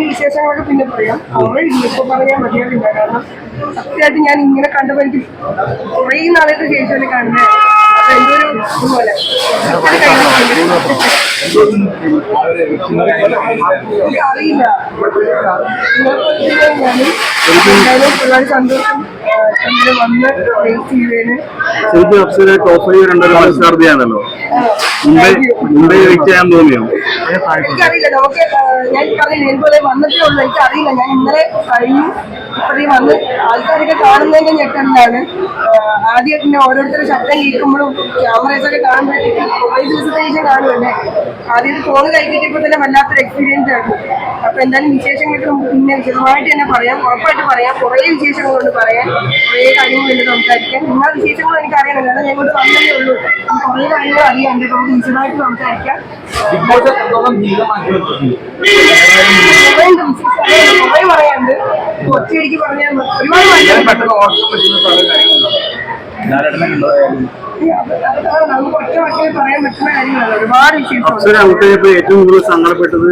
വിശേഷങ്ങളൊക്കെ പിന്നെ പറയാം. കുറെ ഇപ്പൊ പറയാൻ മതിയാവില്ല. കാരണം സത്യമായിട്ട് ഞാൻ ഇങ്ങനെ കണ്ടപ്പോ എനിക്ക് കുറേ നാളത്തെ ശേഷം കാണുന്നത് എന്റെ ഒരു ഇതുപോലെ ഒരുപാട് സന്തോഷം വന്ന് വെയിറ്റ് ചെയ്തതിന് ശരിക്കും അപ്സര ടോപ്പ് ഫൈവ് രണ്ടൊരു മത്സരാർത്ഥിയാണല്ലോ മുംബൈ മുംബൈ വെയിറ്റ് ചെയ്യാൻ തോന്നിയോ? എനിക്കറിയില്ല നമുക്ക് ഞാൻ പറഞ്ഞില്ല എനിക്കത് വന്നിട്ടേ ഉള്ളൂ. എനിക്കറിയില്ല. ഞാൻ ഇന്നലെ കഴിഞ്ഞു. ഇപ്പഴേ വന്ന് ആൾക്കാരൊക്കെ കാണുന്നതിന്റെ ഞെട്ടലിലാണ്. ആദ്യമായിട്ട് പിന്നെ ഓരോരുത്തരുടെ ശബ്ദം കേൾക്കുമ്പോഴും ക്യാമറസ് ഒക്കെ കാണുമ്പോഴത്തേക്കും കുറേ ദിവസത്തെ ശേഷം കാണുമല്ലേ ആദ്യം ഫോൺ കൈ തന്നെ വല്ലാത്തൊരു എക്സ്പീരിയൻസ് ആയിരുന്നു. അപ്പൊ എന്തായാലും വിശേഷങ്ങളൊക്കെ നമുക്ക് പിന്നെ വിശദമായിട്ട് തന്നെ പറയാം. ഉറപ്പായിട്ട് പറയാം. കുറേ വിശേഷങ്ങളുണ്ട് പറയാൻ കുറേ കാര്യങ്ങളുണ്ട് സംസാരിക്കാൻ നിങ്ങളുടെ വിശേഷങ്ങൾ എനിക്ക് അറിയണം കാരണം ഞങ്ങൾ വന്നതേ ഉള്ളൂ. കുറേ കാര്യങ്ങൾ അറിയാം. സംസാരിക്കാം. കുറേ പറയാനുണ്ട്. ഒറ്റയടിക്ക് പറഞ്ഞാൽ ഒരുപാട് നമുക്ക് ഒറ്റ വാക്കിൽ പറയാൻ പറ്റുന്ന കാര്യങ്ങളല്ല. ഒരുപാട് ഔട്ടായപ്പോ ഏറ്റവും കൂടുതൽ സങ്കടപ്പെട്ടത്